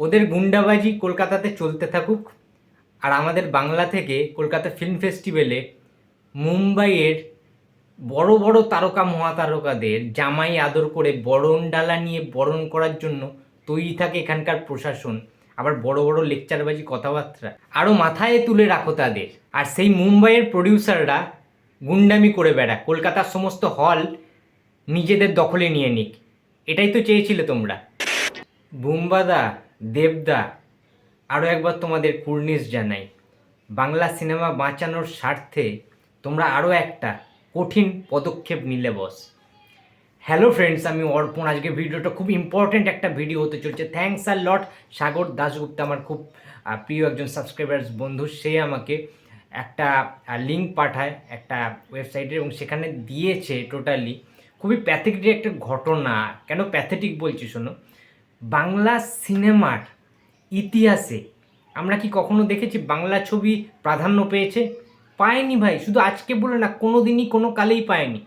ওদের গুন্ডাবাজি কলকাতাতে চলতে থাকুক। আর আমাদের বাংলা থেকে কলকাতা ফিল্ম ফেস্টিভ্যালে মুম্বাইয়ের বড় বড় তারকা মহাতারকাদের জামাই আদর করে বরণ ডালা নিয়ে বরণ করার জন্য তৈরি থাকে এখানকার প্রশাসন। আবার বড় বড় লেকচারবাজি কথাবার্তা আরও মাথায় তুলে রাখো তাদের। আর সেই মুম্বাইয়ের প্রডিউসাররা গুন্ডামি করে বেড়া কলকাতার সমস্ত হল নিজেদের দখলে নিয়ে নিক। এটাই তো চেয়েছিলে তোমরা। বুম্বাদা দেবদা আরও একবার তোমাদের কুর্নিশ জানাই। বাংলা সিনেমা বাঁচানোর স্বার্থে তোমরা আরও একটা কঠিন পদক্ষেপ নিলে বস। হ্যালো ফ্রেন্ডস আমি অর্পণ। আজকে ভিডিওটা খুব ইম্পর্ট্যান্ট একটা ভিডিও হতে চলছে। Thanks a lot Sagar Dasgupta, আমার খুব প্রিয় একজন সাবস্ক্রাইবার্স বন্ধু। সে আমাকে একটা লিঙ্ক পাঠায় একটা ওয়েবসাইটের এবং সেখানে দিয়েছে টোটালি খুবই প্যাথেটিক একটা ঘটনা। কেন প্যাথেটিক বলছি শোনো? বাংলা সিনেমার ইতিহাসে আমরা কি কখনো দেখেছি? বাংলা ছবি প্রাধান্য পেয়েছে? পায়নি ভাই, শুধু আজকে বলে না কোনো দিনই কোনো কালেই পায়নি।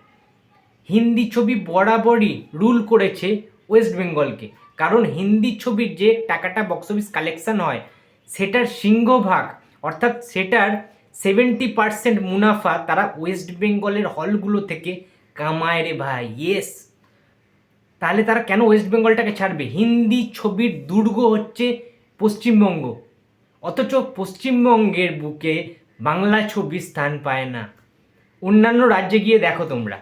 হিন্দি ছবি বরাবরই রুল করেছে ওয়েস্ট বেঙ্গলকে কারণ হিন্দি ছবির যে টাকাটা বক্স অফিস কালেকশান হয়, সেটার সিংহভাগ, অর্থাৎ সেটার সেভেন্টি পার্সেন্ট মুনাফা তারা ওয়েস্ট বেঙ্গলের হলগুলো থেকে কামায় রে ভাই। ইয়েস তাহলে তারা কেন ওয়েস্ট বেঙ্গলটাকে ছাড়বে? হিন্দি ছবির দুর্গ হচ্ছে পশ্চিমবঙ্গ। অথচ পশ্চিমবঙ্গের বুকে বাংলা ছবি স্থান পায় না। অন্যান্য রাজ্যে গিয়ে দেখো তোমরা,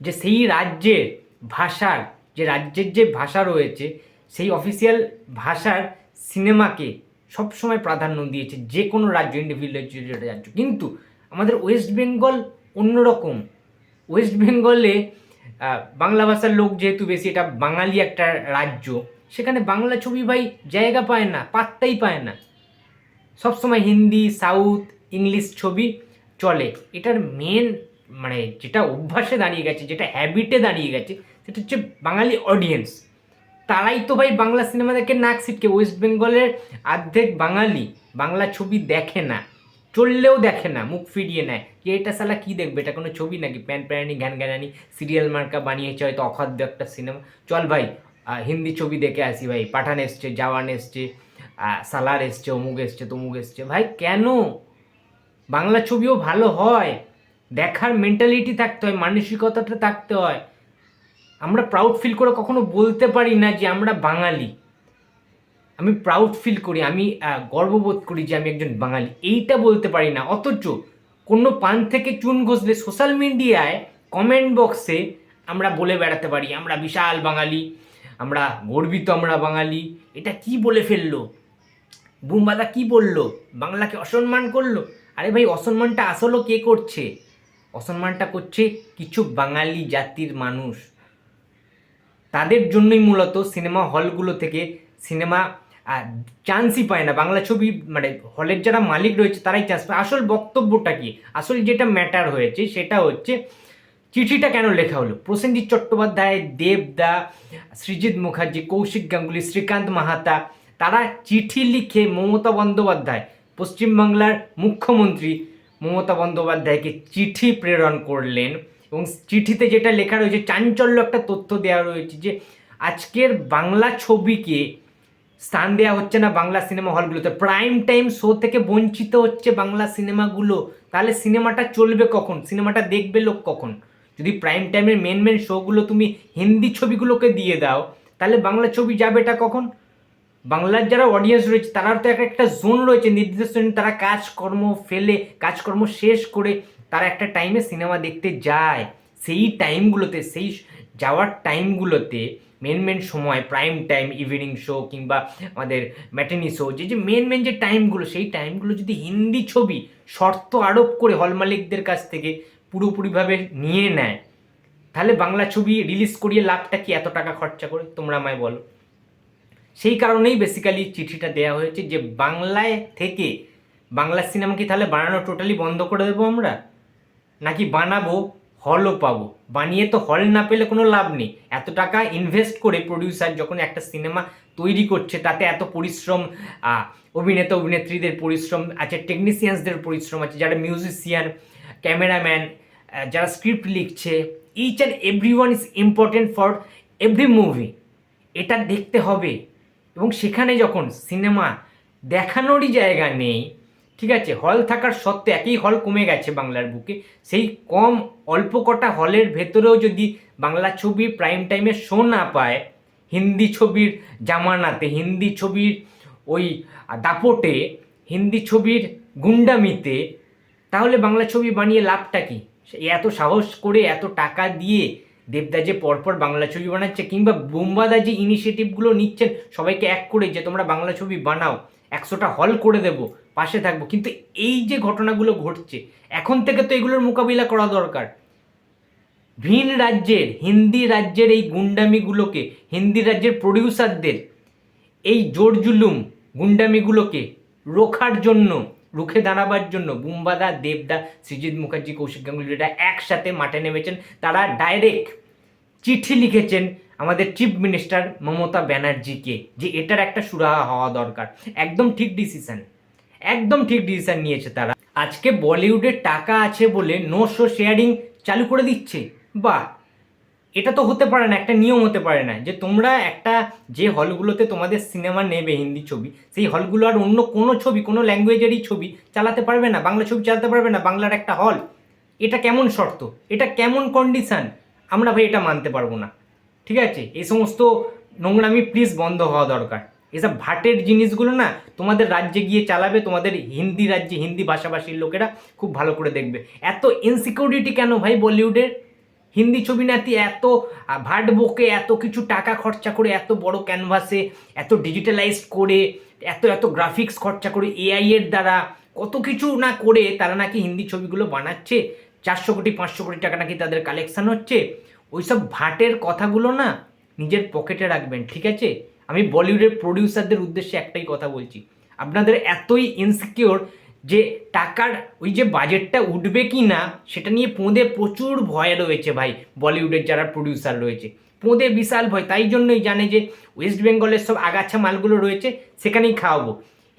যে সেই রাজ্যের ভাষার, যে রাজ্যের যে ভাষা রয়েছে, সেই অফিসিয়াল ভাষার সিনেমাকে সবসময় প্রাধান্য দিয়েছে যে কোনো রাজ্য ইন্ডিভিজুয়াল রাজ্য। কিন্তু আমাদের ওয়েস্ট বেঙ্গল অন্যরকম। ওয়েস্ট বেঙ্গলে বাংলা ভাষার লোক যেহেতু বেশি, এটা বাঙালি একটা রাজ্য, সেখানে বাংলা ছবি ভাই জায়গা পায় না, পাত্তাই পায় না। সবসময় হিন্দি, সাউথ, ইংলিশ ছবি চলে। এটার মেন মানে যেটা অভ্যাসে দাঁড়িয়ে গেছে, যেটা হ্যাবিটে দাঁড়িয়ে গেছে, সেটা হচ্ছে বাঙালি অডিয়েন্স তারাই তো ভাই বাংলা সিনেমা দেখে নাক সিটকে ওয়েস্ট বেঙ্গলের অর্ধেক বাঙালি বাংলা ছবি দেখে না। চললেও দেখে না, মুখ ফিরিয়ে নেয়। যে এটা সালা কী দেখবে? এটা কোনো ছবি নাকি? প্যান প্যারানি, ঘ্যান ঘ্যানানি সিরিয়াল মার্কা বানিয়েছে হয়তো অখাদ্য একটা সিনেমা চল ভাই হিন্দি ছবি দেখে আসি ভাই। পাঠান এসছে, জওয়ান এসছে সালার এসছে, অমুক এসছে, তমুক এসছে। ভাই, কেন? বাংলা ছবিও ভালো হয়। দেখার মেন্টালিটি থাকতে হয়, মানসিকতাটা থাকতে হয়। আমরা প্রাউড ফিল করে কখনো বলতে পারি না যে আমরা বাঙালি। আমি প্রাউড ফিল করি, আমি গর্ববোধ করি যে আমি একজন বাঙালি। এইটা বলতে পারি না। অথচ কোনো পান থেকে চুন ঘষলে সোশ্যাল মিডিয়ায় কমেন্ট বক্সে আমরা বলে বেড়াতে পারি, আমরা বিশাল বাঙালি, আমরা গর্বিত আমরা বাঙালি। এটা কি বলে ফেলল? বুমবাদা কি বলল? বাংলাকে অসম্মান করল? আরে ভাই, অসম্মানটা আসলেও কে করছে? অসম্মানটা করছে কিছু বাঙালি জাতির মানুষ। তাদের জন্যই মূলত সিনেমা হলগুলো থেকে সিনেমা চান্সই পায় না। বাংলা ছবি মানে হলের যারা মালিক রয়েছে, তারাই চান্স পায়। আসল বক্তব্যটা কি? আসল যেটা ম্যাটার হয়েছে, সেটা হচ্ছে চিঠিটা কেন লেখা হলো? প্রসেনজিৎ চট্টোপাধ্যায় দেবদা সৃজিত মুখার্জি, কৌশিক গাঙ্গুলি, শ্রীকান্ত মাহাতা, তারা চিঠি লিখে মমতা বন্দ্যোপাধ্যায়, পশ্চিমবাংলার মুখ্যমন্ত্রী মমতা বন্দ্যোপাধ্যায়কে চিঠি প্রেরণ করলেন এবং চিঠিতে যেটা লেখা রয়েছে, চাঞ্চল্য একটা তথ্য দেওয়া রয়েছে যে, আজকের বাংলা ছবিকে স্থান দেওয়া হচ্ছে না বাংলা সিনেমা হলগুলোতে। প্রাইম টাইম শো থেকে বঞ্চিত হচ্ছে বাংলা সিনেমাগুলো। তাহলে সিনেমাটা চলবে কখন? সিনেমাটা দেখবে লোক কখন? যদি প্রাইম টাইমের মেন মেন শোগুলো তুমি হিন্দি ছবিগুলোকে দিয়ে দাও, তাহলে বাংলা ছবি যাবেটা কখন? বাংলার যারা অডিয়েন্স রয়েছে, তারার তো একটা একটা জোন রয়েছে, নির্দিষ্ট তারা কাজকর্ম ফেলে, কাজকর্ম শেষ করে তারা একটা টাইমে সিনেমা দেখতে যায়। সেই টাইমগুলোতে সেই যাওয়ার টাইমগুলোতে মেন মেন সময় প্রাইম টাইম ইভিনিং শো কিংবা আমাদের ম্যাটেনি শো যে যে মেন মেন যে টাইমগুলো, সেই টাইমগুলো যদি হিন্দি ছবি শর্ত আরোপ করে হল মালিকদের কাছ থেকে পুরোপুরিভাবে নিয়ে নেয়, তাহলে বাংলা ছবি রিলিজ করিয়ে লাভটা কি এত টাকা খরচা করে? তোমরা আমায় বলো। সেই কারণেই বেসিক্যালি চিঠিটা দেওয়া হয়েছে যে বাংলায় থেকে বাংলা সিনেমা কি তাহলে বানানো টোটালি বন্ধ করে দেবো আমরা? নাকি বানাবো হলও পাবো। বানিয়ে তো হল না পেলে কোনো লাভ নেই। এত টাকা ইনভেস্ট করে প্রডিউসার যখন একটা সিনেমা তৈরি করছে, তাতে এত পরিশ্রম অভিনেতা, অভিনেত্রীদের পরিশ্রম আছে টেকনিশিয়ানসদের পরিশ্রম আছে, যারা মিউজিশিয়ান ক্যামেরাম্যান যারা স্ক্রিপ্ট লিখছে each and every one is important for every movie এটা দেখতে হবে। এবং সেখানে যখন সিনেমা দেখানোরই জায়গা নেই ঠিক আছে হল থাকার সত্ত্বে একই হল কমে গেছে বাংলার বুকে। সেই কম অল্প কটা হলের ভেতরেও যদি বাংলা ছবি প্রাইম টাইমে শো না পায়, হিন্দি ছবির জামানাতে, হিন্দি ছবির ওই দাপটে, হিন্দি ছবির গুন্ডামিতে, তাহলে বাংলা ছবি বানিয়ে লাভটা কি? এত সাহস করে এত টাকা দিয়ে দেবদা যে পরপর বাংলা ছবি বানাচ্ছে, কিংবা বোম্বাদা যে ইনিশিয়েটিভগুলো নিচ্ছেন, সবাইকে এক করে যে তোমরা বাংলা ছবি বানাও একশোটা হল করে দেব, পাশে থাকব। কিন্তু এই যে ঘটনাগুলো ঘটছে, এখন থেকে তো এগুলোর মোকাবিলা করা দরকার। ভিন রাজ্যের, হিন্দি রাজ্যের এই গুন্ডামিগুলোকে, হিন্দি রাজ্যের প্রডিউসারদের এই জোর জুলুম গুন্ডামিগুলোকে রোখার জন্য, রুখে দাঁড়াবার জন্য বুম্বাদা, দেবদা সৃজিত মুখার্জি, কৌশিক গাঙ্গুলি একসাথে মাঠে নেমেছেন। তারা ডাইরেক্ট চিঠি লিখেছেন আমাদের চিফ মিনিস্টার মমতা ব্যানার্জিকে যে এটার একটা সুরাহা হওয়া দরকার। একদম ঠিক ডিসিশন একদম ঠিক ডিসিশন নিয়েছে তারা। আজকে বলিউডে টাকা আছে বলে নো শো শেয়ারিং চালু করে দিচ্ছে। বাহ! এটা তো হতে পারে না, একটা নিয়ম হতে পারে না যে তোমরা একটা যে হলগুলোতে তোমাদের সিনেমা নেবে হিন্দি ছবি, সেই হলগুলো আর অন্য কোনো ছবি, কোনো ল্যাঙ্গুয়েজেরই ছবি চালাতে পারবে না, বাংলা ছবি চালাতে পারবে না, বাংলার একটা হল। এটা কেমন শর্ত? এটা কেমন কন্ডিশান আমরা ভাই এটা মানতে পারব না। ঠিক আছে? এই সমস্ত নোংরামি প্লিজ বন্ধ হওয়া দরকার। এসব ভাটের জিনিসগুলো না তোমাদের রাজ্যে গিয়ে চালাবে, তোমাদের হিন্দি রাজ্যে, হিন্দি ভাষাভাষীর লোকেরা খুব ভালো করে দেখবে। এত ইনসিকিউরিটি কেন ভাই বলিউডের? হিন্দি ছবি নাতি এত ভাট বকে এত কিছু টাকা খরচা করে, এত বড় ক্যানভাসে এত ডিজিটালাইজড করে, এত এত গ্রাফিক্স খরচা করে এআই এর দ্বারা কত কিছু না করে তারা নাকি হিন্দি ছবিগুলো বানাচ্ছে? চারশো কোটি, পাঁচশো কোটি টাকা নাকি তাদের কালেকশান হচ্ছে? ওইসব ভাটের কথাগুলো না নিজের পকেটে রাখবেন, ঠিক আছে? আমি বলিউডের প্রডিউসারদের উদ্দেশ্যে একটাই কথা বলছি। আপনাদের এতই ইনসিকিওর যে টাকার ওই যে বাজেটটা উঠবে কি না, সেটা নিয়ে পোঁদে প্রচুর ভয় রয়েছে ভাই, বলিউডের যারা প্রডিউসার রয়েছে। পোঁদে বিশাল ভয়, তাই জন্যই জানে যে ওয়েস্ট বেঙ্গলের সব আগাছা মালগুলো রয়েছে, সেখানেই খাওয়াবো।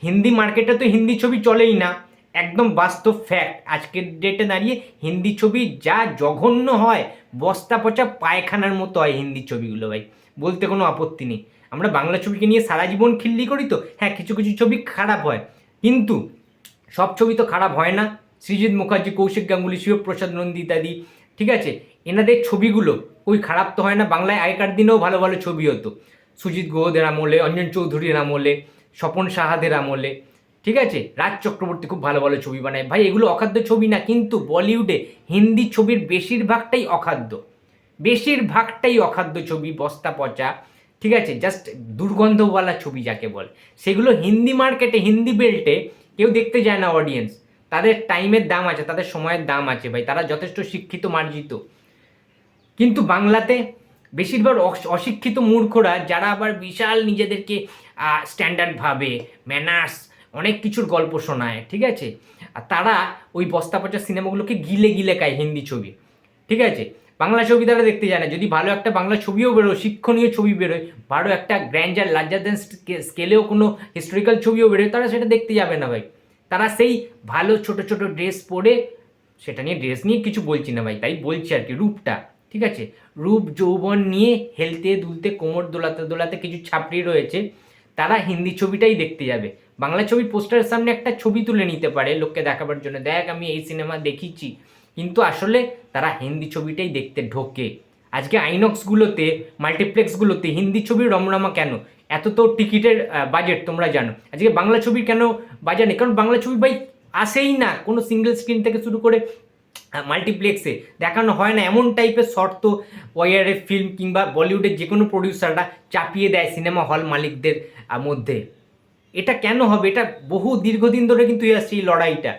হিন্দি মার্কেটে তো হিন্দি ছবি চলেই না। একদম বাস্তব ফ্যাক্ট আজকের ডেটে দাঁড়িয়ে হিন্দি ছবি যা জঘন্য হয়, বস্তা পচা পায়খানার মতো হয় হিন্দি ছবিগুলো ভাই। বলতে কোনো আপত্তি নেই। আমরা বাংলা ছবিকে নিয়ে সারা জীবন খিল্লি করি তো হ্যাঁ কিছু কিছু ছবি খারাপ হয়। কিন্তু সব ছবি তো খারাপ হয় না। সৃজিত মুখার্জি, কৌশিক গাঙ্গুলি, শিবপ্রসাদ নন্দী ইত্যাদি, ঠিক আছে? এনাদের ছবিগুলো, ওই খারাপ তো হয় না। বাংলায় আগেকার দিনেও ভালো ভালো ছবি হতো। সুজিত গুহদের আমলে, অঞ্জন চৌধুরীর আমলে, স্বপন সাহাদের আমলে। ঠিক আছে? রাজ চক্রবর্তী খুব ভালো ভালো ছবি বানায়। ভাই, এগুলো অখাদ্য ছবি না, কিন্তু বলিউডে হিন্দি ছবির বেশিরভাগটাই অখাদ্য। বেশিরভাগটাই অখাদ্য ছবি, বস্তা পচা, ঠিক আছে? জাস্ট দুর্গন্ধওয়ালা ছবি যাকে বলে। সেগুলো হিন্দি মার্কেটে, হিন্দি বেল্টে কেউ দেখতে যায় না অডিয়েন্স তাদের টাইমের দাম আছে, তাদের সময়ের দাম আছে ভাই, তারা যথেষ্ট শিক্ষিত, মার্জিত। কিন্তু বাংলাতে বেশিরভাগ অশিক্ষিত মূর্খরা, যারা আবার বিশাল নিজেদেরকে স্ট্যান্ডার্ড ভাবে ম্যানার্স অনেক কিছুর গল্প শোনায়, ঠিক আছে? আর তারা ওই বস্তা পচা সিনেমাগুলোকে গিলে গিলে খায় হিন্দি ছবি, ঠিক আছে? বাংলা ছবি তারা দেখতে যায় না যদি ভালো একটা বাংলা ছবিও বেরোয়, শিক্ষণীয় ছবি বেরোয়, ভালো একটা গ্র্যান্ডার, লার্জার দেন স্কেলেও কোনো হিস্টোরিক্যাল ছবিও বেরোয়, তারা সেটা দেখতে যাবে না ভাই। তারা সেই ভালো ছোট ছোট ড্রেস পরে, সেটা নিয়ে ড্রেস নিয়ে কিছু বলছি না ভাই, তাই বলছি আর কি, রূপটা, ঠিক আছে? রূপ, যৌবন নিয়ে হেলতে দুলতে, কোমর দোলাতে দোলাতে কিছু ছাপড়ি রয়েছে, তারা হিন্দি ছবিটাই দেখতে যাবে। বাংলা ছবির পোস্টারের সামনে একটা ছবি তুলে নিতে পারে, লোককে দেখাবার জন্য। দেখ, আমি এই সিনেমা দেখিছি। কিন্তু আসলে তারা হিন্দি ছবিটাই দেখতে ঢোকে। আজকে আইনক্সগুলোতে, মাল্টিপ্লেক্সগুলোতে হিন্দি ছবি রমরমা কেন? এত তো টিকিটের বাজেট, তোমরা জানো। আজকে বাংলা ছবি কেন বাজার নেই কারণ বাংলা ছবি ভাই আসেই না। কোনো সিঙ্গেল স্ক্রিন থেকে শুরু করে মাল্টিপ্লেক্সে দেখানো হয় না। এমন টাইপের শর্ত ওয়াইআরএফ ফিল্ম কিংবা বলিউডের যে কোনো প্রডিউসাররা চাপিয়ে দেয় সিনেমা হল মালিকদের মধ্যে। এটা কেন হবে? এটা বহু দীর্ঘদিন ধরে কিন্তু এই লড়াইটা।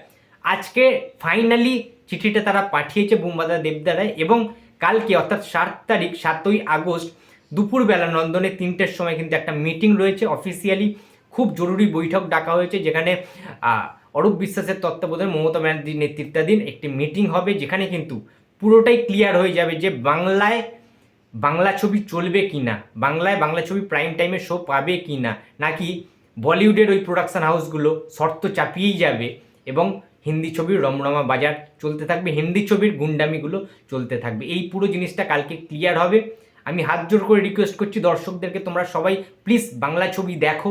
আজকে ফাইনালি চিঠিটা তারা পাঠিয়েছে বুম্বাদা দেবদারায় এবং কালকে, অর্থাৎ সাত তারিখ, সাতই আগস্ট দুপুরবেলা নন্দনে তিনটের সময় কিন্তু একটা মিটিং রয়েছে অফিসিয়ালি খুব জরুরি বৈঠক ডাকা হয়েছে যেখানে অরূপ বিশ্বাসের তত্ত্বাবধানে মমতা ব্যানার্জির নেতৃত্বাধীন একটি মিটিং হবে যেখানে কিন্তু পুরোটাই ক্লিয়ার হয়ে যাবে যে বাংলায় বাংলা ছবি চলবে কি না বাংলায় বাংলা ছবি প্রাইম টাইমে শো পাবে কি না নাকি বলিউডের ওই প্রোডাকশন হাউসগুলো শর্ত চাপিয়েই যাবে এবং হিন্দি ছবির রমরমা বাজার চলতে থাকবে, হিন্দি ছবির গুন্ডামিগুলো চলতে থাকবে। এই পুরো জিনিসটা কালকে ক্লিয়ার হবে। আমি হাত জোর করে রিকোয়েস্ট করছি দর্শকদেরকে, তোমরা সবাই প্লিজ বাংলা ছবি দেখো।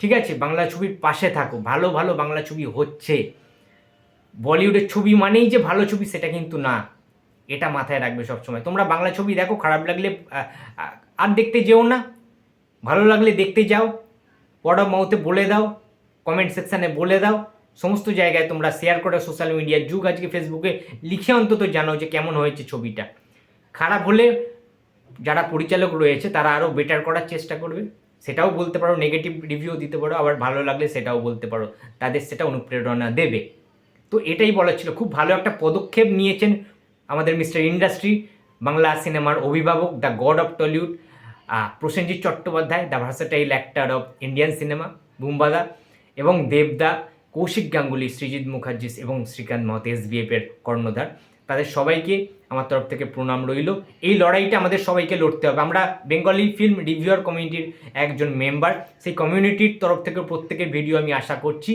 ঠিক আছে? বাংলা ছবির পাশে থাকো। ভালো ভালো বাংলা ছবি হচ্ছে। বলিউডের ছবি মানেই যে ভালো ছবি সেটা কিন্তু না। এটা মাথায় রাখবে সবসময়। তোমরা বাংলা ছবি দেখো, খারাপ লাগলে আর দেখতে যেও না। ভালো লাগলে দেখতে যাও। পড়া মাউথে বলে দাও কমেন্ট সেকশানে বলে দাও। সমস্ত জায়গায় তোমরা শেয়ার করে সোশ্যাল মিডিয়ার যুগ আজকে ফেসবুকে লিখে অন্তত জানাও যে কেমন হয়েছে ছবিটা। খারাপ হলে যারা পরিচালক রয়েছে তারা আরও বেটার করার চেষ্টা করবে। সেটাও বলতে পারো নেগেটিভ রিভিউ দিতে পারো, আবার ভালো লাগলে সেটাও বলতে পারো। তাদের সেটা অনুপ্রেরণা দেবে। তো এটাই বলার ছিল। খুব ভালো একটা পদক্ষেপ নিয়েছেন আমাদের মিস্টার ইন্ডাস্ট্রি বাংলা সিনেমার অভিভাবক the god of Tollywood Prosenjit Chattopadhyay, the versatile actor of Indian cinema বুম্বাদা এবং দেবদা, কৌশিক গাঙ্গুলি, সৃজিৎ মুখার্জি এবং শ্রীকান্ত মহত এসবিএফ এর কর্ণধার। তাদের সবাইকে আমার তরফ থেকে প্রণাম রইল। এই লড়াইটা আমাদের সবাইকে লড়তে হবে। আমরা বেঙ্গলি ফিল্ম রিভিউয়ার কমিউনিটির একজন মেম্বার। সেই কমিউনিটির তরফ থেকে প্রত্যেকের ভিডিও আমি আশা করছি।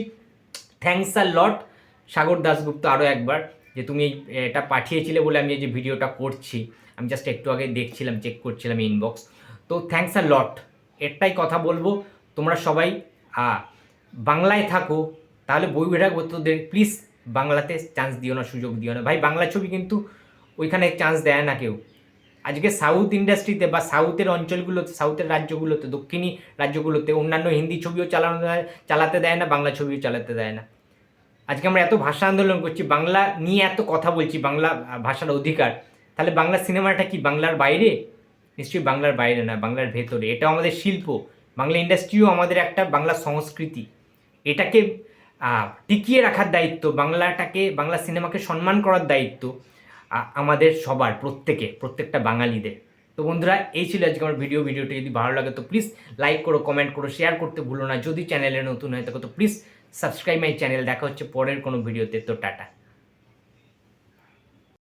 Thanks a lot. Sagar Dasgupta আরও একবার যে তুমি এটা পাঠিয়েছিলে বলে আমি এই যে ভিডিওটা করছি। আমি জাস্ট একটু আগে দেখছিলাম, চেক করছিলাম ইনবক্স তো থ্যাংকস আর লট একটাই কথা বলব। তোমরা সবাই বাংলায় থাকো, তাহলে বই বিভাগ তোদের প্লিজ বাংলাতে চান্স দিও না, সুযোগ দিও না। ভাই, বাংলা ছবি কিন্তু ওইখানে চান্স দেয় না কেউ। আজকে সাউথ ইন্ডাস্ট্রিতে বা সাউথের অঞ্চলগুলোতে সাউথের রাজ্যগুলোতে, দক্ষিণী রাজ্যগুলোতে অন্যান্য হিন্দি ছবিও চালানো চালাতে দেয় না, বাংলা ছবিও চালাতে দেয় না। আজকে আমরা এত ভাষা আন্দোলন করছি, বাংলা নিয়ে এত কথা বলছি, বাংলা ভাষার অধিকার। তাহলে বাংলা সিনেমাটা কি বাংলার বাইরে? নিশ্চয়ই বাংলার বাইরে না, বাংলার ভেতরে। এটাও আমাদের শিল্প। বাংলা ইন্ডাস্ট্রিও আমাদের একটা বাংলা সংস্কৃতি। এটাকে টিকিয়ে রাখার দায়িত্ব, বাংলাটাকে, বাংলা সিনেমাকে সম্মান করার দায়িত্ব আমাদের সবার, প্রত্যেকে, প্রত্যেকটা বাঙালিদের। তো বন্ধুরা, এই ছিল আজকে আমার ভিডিও। ভিডিওটি যদি ভালো লাগে তো প্লিজ লাইক করো কমেন্ট করো শেয়ার করতে ভুলো না। যদি চ্যানেলে নতুন হয় থাকো তো প্লিজ সাবস্ক্রাইব মাই চ্যানেল দেখা হচ্ছে পরের কোনো ভিডিওতে। তো টাটা।